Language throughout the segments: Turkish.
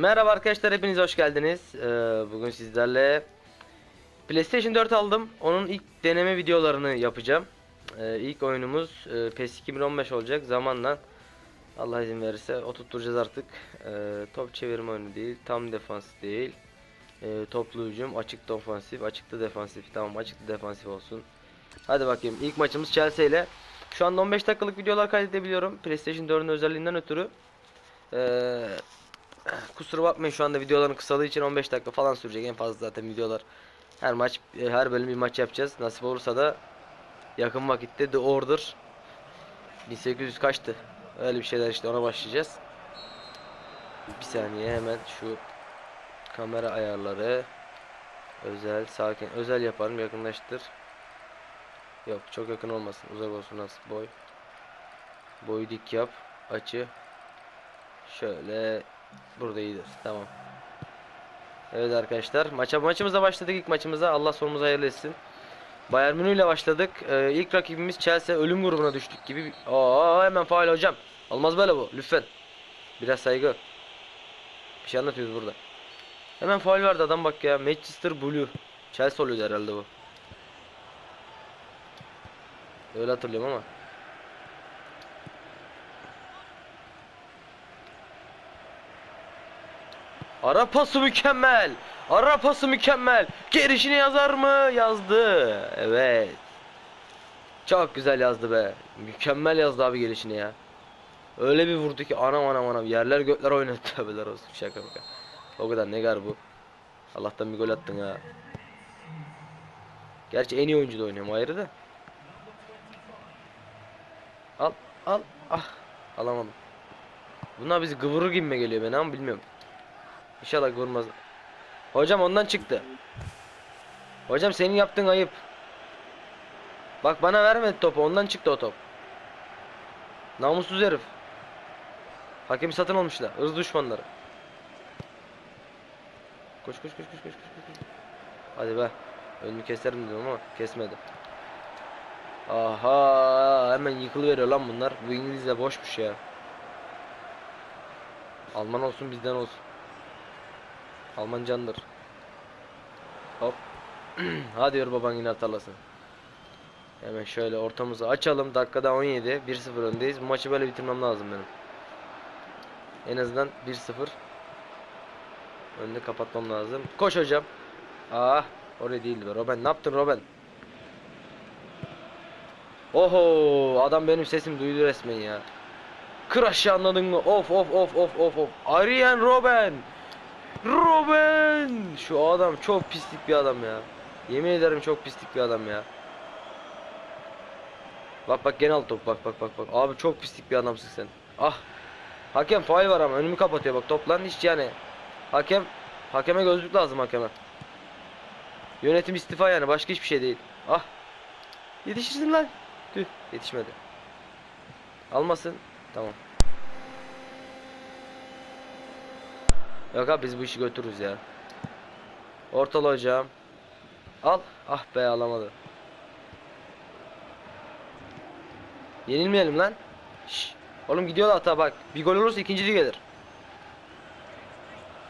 Merhaba arkadaşlar hepiniz hoş geldiniz. Ee, bugün sizlerle PlayStation 4 aldım. Onun ilk deneme videolarını yapacağım. Ee, ilk oyunumuz e, PES 2015 olacak. Zamanla Allah izin verirse oturtturacağız artık. Ee, top çevirme oyunu değil, tam defans değil. Ee, toplu hücum, açık ofansif, açıkta defansif. Tamam açıkta defansif olsun. Hadi bakayım. İlk maçımız Chelsea ile. Şu anda 15 dakikalık videolar kaydedebiliyorum. PlayStation 4'ün özelliğinden ötürü. Ee, Kusura bakmayın şu anda videoların kısalığı için 15 dakika falan sürecek en fazla zaten videolar. Her maç e, her bölüm bir maç yapacağız. Nasip olursa da yakın vakitte The Order 1800 kaçtı? Öyle bir şeyler işte ona başlayacağız. Bir saniye hemen şu kamera ayarları özel sakin özel yaparım yakınlaştır. Yok çok yakın olmasın uzak olsun nasıl boy. Boyu dik yap açı Şöyle burada iyidir. Tamam. Evet arkadaşlar. Maça maçımıza başladık ilk maçımıza. Allah sonumuzu hayırlı etsin. Bayern Münih ile başladık. Ee, ilk rakibimiz Chelsea ölüm grubuna düştük gibi. Aa hemen faal hocam. Olmaz böyle bu. Lütfen. Biraz saygı. Bir şey anlatıyoruz burada. Hemen faal verdi adam bak ya. Manchester Blue. Chelsea oluyor herhalde bu. Öyle hatırlıyorum ama. Ara pası mükemmel. Ara pası mükemmel. Gelişini yazar mı? Yazdı. Evet. Çok güzel yazdı be. Mükemmel yazdı abi gelişini ya. Öyle bir vurdu ki anam anam anam yerler gökler oynadı tabiler olsun şaka baka. O kadar negar bu. Allah'tan bir gol attın ha. Gerçi en iyi oyuncu da oynuyorum ayrı da. Al al ah alamadım. Bunlar bizi kıvırır gibi mi geliyor ben ama bilmiyorum. İnşallah vurmaz. Hocam ondan çıktı. Hocam senin yaptığın ayıp. Bak bana vermedi topu ondan çıktı o top. Namussuz herif. Hakemi satın almışlar. Hız düşmanları. Koş koş koş koş koş koş. Hadi be. Önümü keserim dedim ama kesmedi. Aha hemen yıkılıveriyor lan bunlar. Bu İngiliz de boşmuş ya. Alman olsun bizden olsun. Alman candır. Hop. Hadi yor baban yine atarlasın. Hemen şöyle ortamızı açalım. Dakikada 17. 1-0 öndeyiz. Bu maçı böyle bitirmem lazım benim. En azından 1-0. Önde kapatmam lazım. Koş hocam. Ah. Oraya değildi be. Robin ne yaptın Robin? Oho adam benim sesimi duydu resmen ya. Kır aşağı anladın mı? Of of of of of of. Arjen Robben. Robben. Şu adam çok pislik bir adam ya. Yemin ederim çok pislik bir adam ya. Bak bak gene al top bak bak bak bak. Abi çok pislik bir adamsın sen. Ah. Hakem faul var ama önümü kapatıyor bak toplan hiç yani. Hakem hakeme gözlük lazım hakeme. Yönetim istifa yani başka hiçbir şey değil. Ah. Yetişirsin lan. Tüh yetişmedi. Almasın. Tamam. Yok abi biz bu işi götürürüz ya. Ortalı hocam. Al. Ah be alamadı. Yenilmeyelim lan. Şş. Oğlum gidiyorlar hata bak. Bir gol olursa ikinci gelir.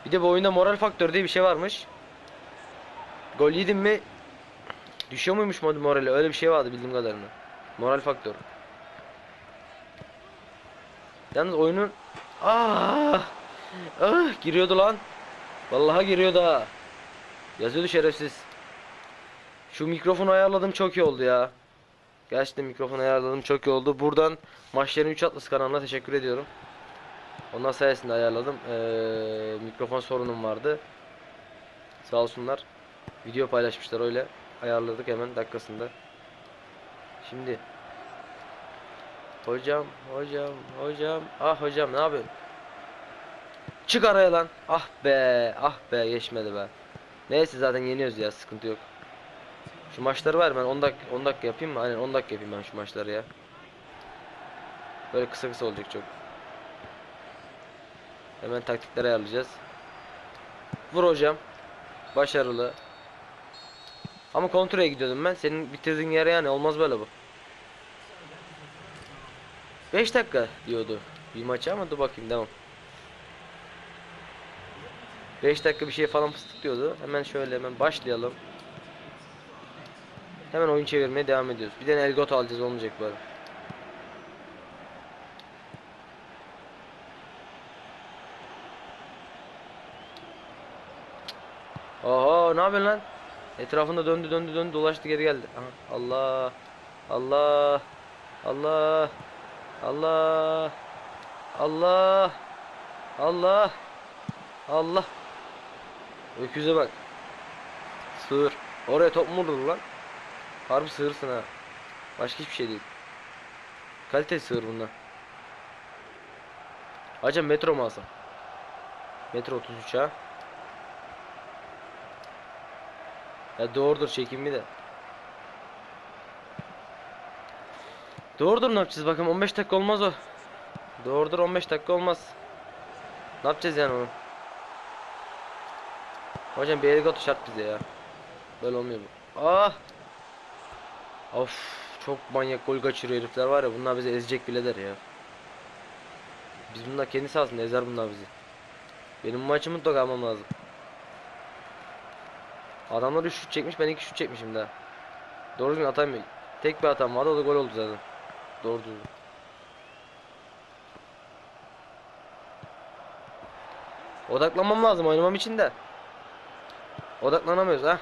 Bir de bu oyunda moral faktörü diye bir şey varmış. Gol yedin mi düşüyor muymuş morali? Öyle bir şey vardı bildiğim kadarıyla. Moral faktör. Yalnız oyunun ah ah giriyordu lan. Vallahi giriyordu ha. Yazıyordu şerefsiz. Şu mikrofonu ayarladım çok iyi oldu ya. Gerçekten mikrofonu ayarladım çok iyi oldu. Buradan Maçların 3 Atlas kanalına teşekkür ediyorum. Onlar sayesinde ayarladım. Ee, mikrofon sorunum vardı. Sağ olsunlar. Video paylaşmışlar öyle. Ayarladık hemen dakikasında. Şimdi Hocam, hocam, hocam. Ah hocam ne yapıyorsun? Çık araya lan. Ah be, ah be geçmedi be. Neyse zaten yeniyoruz ya sıkıntı yok. Şu maçları var ben 10 dakika 10 dakika yapayım mı? Aynen 10 dakika yapayım ben şu maçları ya. Böyle kısa kısa olacak çok. Hemen taktikleri ayarlayacağız. Vur hocam. Başarılı. Ama kontrole gidiyordum ben. Senin bitirdiğin yere yani olmaz böyle bu. 5 dakika diyordu bir maça ama dur bakayım devam. 5 dakika bir şey falan fıstıklıyordu. Hemen şöyle hemen başlayalım. Hemen oyun çevirmeye devam ediyoruz. Bir de Elgot alacağız olmayacak böyle. Oho ne yapıyorsun lan? Etrafında döndü döndü döndü dolaştı geri geldi. Aha, Allah Allah Allah Allah Allah Allah Allah Öküze bak. Sığır. Oraya top mu vurur lan? Harbi sığırsın ha. Başka hiçbir şey değil. Kalite sığır bunlar. Acaba metro mu alsam? Metro 33 ha. Ya doğrudur çekimi de. Doğrudur ne yapacağız bakalım 15 dakika olmaz o. Doğrudur 15 dakika olmaz. Ne yapacağız yani onu? Hocam bir elgato şart bize ya. Böyle olmuyor bu. Ah! Of çok manyak gol kaçırıyor herifler var ya bunlar bizi ezecek bileler ya. Biz bunlar kendi sahasında ezer bunlar bizi. Benim maçı mutlaka almam lazım. Adamlar 3 şut çekmiş ben 2 şut çekmişim daha. Doğru düzgün atamıyor. Tek bir hatam vardı o da gol oldu zaten. Doğru düzgün. Odaklanmam lazım oynamam için de. Odaklanamıyoruz ha.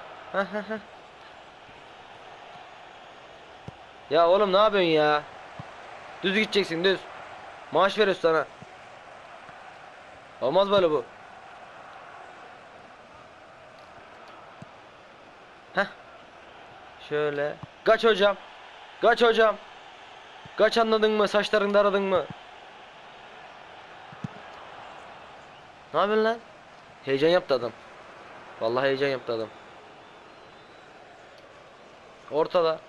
Ya oğlum ne yapıyorsun ya? Düz gideceksin düz. Maaş veriyoruz sana. Olmaz böyle bu. Heh. Şöyle. Kaç hocam. Kaç hocam. Kaç anladın mı? Saçlarını aradın mı? Ne yapıyorsun lan? Heyecan yaptı adam. Vallahi heyecan yaptı adam. Ortada.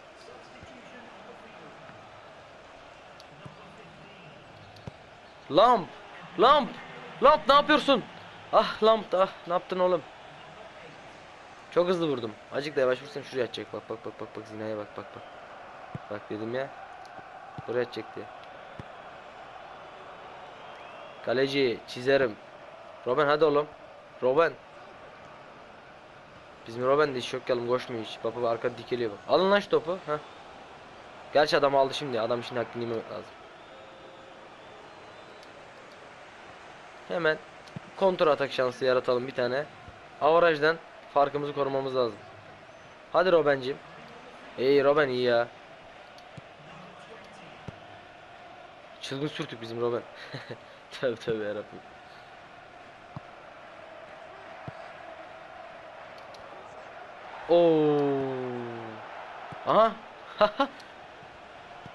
Lamp. Lamp. Lamp ne yapıyorsun? Ah lamp ah ne yaptın oğlum? Çok hızlı vurdum. Acık da yavaş vursan şuraya atacak. Bak bak bak bak bak zinaya bak bak bak. Bak dedim ya. Buraya atacak diye. Kaleci çizerim. Robben hadi oğlum. Robben. Bizim Robben de iş yok yalım koşmuyor hiç. Baba arka dikeliyor bak. Alın lan şu topu. Heh. Gerçi adam aldı şimdi. Adam şimdi hakkını yememek lazım. Hemen kontra atak şansı yaratalım bir tane. Avarajdan farkımızı korumamız lazım. Hadi Robben'cim. İyi Robben iyi ya. Çılgın sürtük bizim Robben. tövbe tövbe yarabbim. Oo. Aha.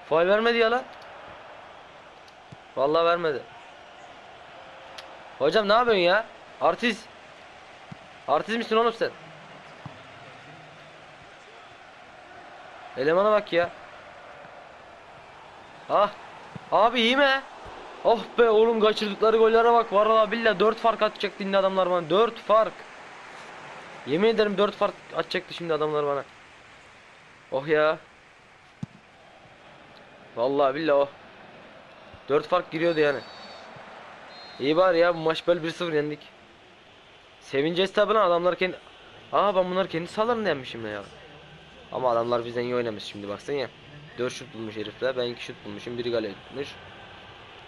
Faul vermedi ya lan. Vallahi vermedi. Hocam ne yapıyorsun ya? Artist. Artist misin oğlum sen? Elemana bak ya. Ah. Abi iyi mi? Oh be oğlum kaçırdıkları gollere bak. Vallahi billahi 4 fark atacak dinle adamlar bana. 4 fark. Yemin ederim 4 fark atacaktı şimdi adamlar bana. Oh ya. Vallahi billahi oh. 4 fark giriyordu yani. İyi bari ya bu maç böyle 1-0 yendik. Sevineceğiz tabi lan adamlar kendi... Aa ben bunları kendi sahalarında yenmişim ya. Ama adamlar bizden iyi oynamış şimdi baksana ya. 4 şut bulmuş herifler ben 2 şut bulmuşum biri gale tutmuş.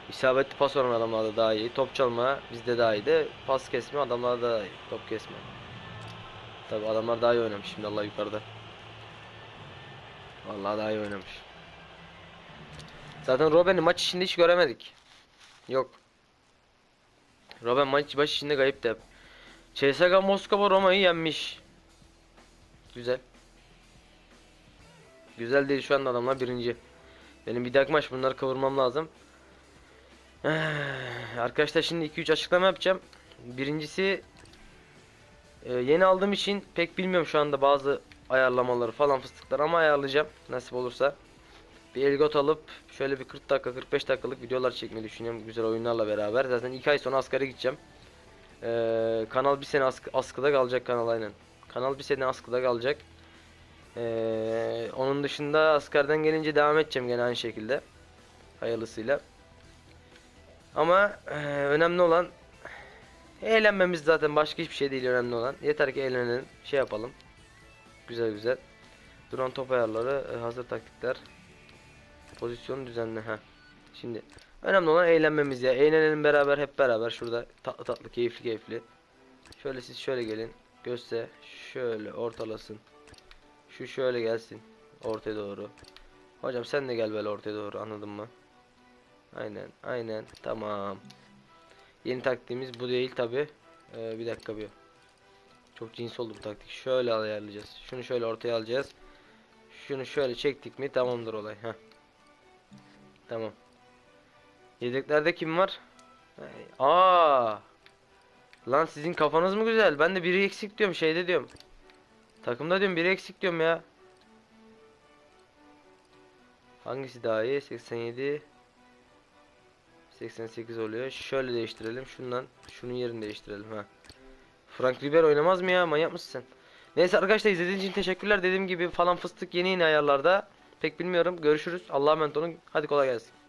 İsabetli pas oran adamlarda daha iyi. Top çalma bizde daha iyi de pas kesme adamlarda daha iyi. Top kesme. Tabi adamlar daha iyi oynamış şimdi Allah yukarıda. Vallahi daha iyi oynamış. Zaten Robben'i maç içinde hiç göremedik. Yok. Robben maç baş içinde kayıp hep. CSKA Moskova Roma'yı yenmiş. Güzel. Güzel değil şu anda adamlar birinci. Benim bir dahaki maç bunları kavurmam lazım. Arkadaşlar şimdi 2-3 açıklama yapacağım. Birincisi e, yeni aldığım için pek bilmiyorum şu anda bazı ayarlamaları falan fıstıklar ama ayarlayacağım nasip olursa. Bir Elgot alıp şöyle bir 40 dakika 45 dakikalık videolar çekmeyi düşünüyorum güzel oyunlarla beraber. Zaten 2 ay sonra askere gideceğim. Ee, kanal bir sene askı, askıda kalacak kanal aynen. Kanal bir sene askıda kalacak. Ee, onun dışında askerden gelince devam edeceğim gene aynı şekilde. Hayırlısıyla. Ama e, önemli olan Eğlenmemiz zaten başka hiçbir şey değil önemli olan. Yeter ki eğlenelim. Şey yapalım. Güzel güzel. Duran top ayarları, e, hazır taktikler. Pozisyon düzenle. ha. Şimdi önemli olan eğlenmemiz ya. Eğlenelim beraber hep beraber şurada tatlı tatlı keyifli keyifli. Şöyle siz şöyle gelin. Göster. Şöyle ortalasın. Şu şöyle gelsin. Ortaya doğru. Hocam sen de gel böyle ortaya doğru anladın mı? Aynen aynen tamam. Yeni taktiğimiz bu değil tabi. Ee, bir dakika bir. Çok cins oldu bu taktik. Şöyle ayarlayacağız. Şunu şöyle ortaya alacağız. Şunu şöyle çektik mi tamamdır olay. Heh. Tamam. Yedeklerde kim var? Aa! Lan sizin kafanız mı güzel? Ben de biri eksik diyorum şeyde diyorum. Takımda diyorum biri eksik diyorum ya. Hangisi daha iyi? 87 88 oluyor. Şöyle değiştirelim. Şundan şunun yerini değiştirelim ha. Frank Ribery oynamaz mı ya? Manyak mısın sen? Neyse arkadaşlar izlediğiniz için teşekkürler. Dediğim gibi falan fıstık yeni yeni ayarlarda. Pek bilmiyorum. Görüşürüz. Allah'a emanet olun. Hadi kolay gelsin.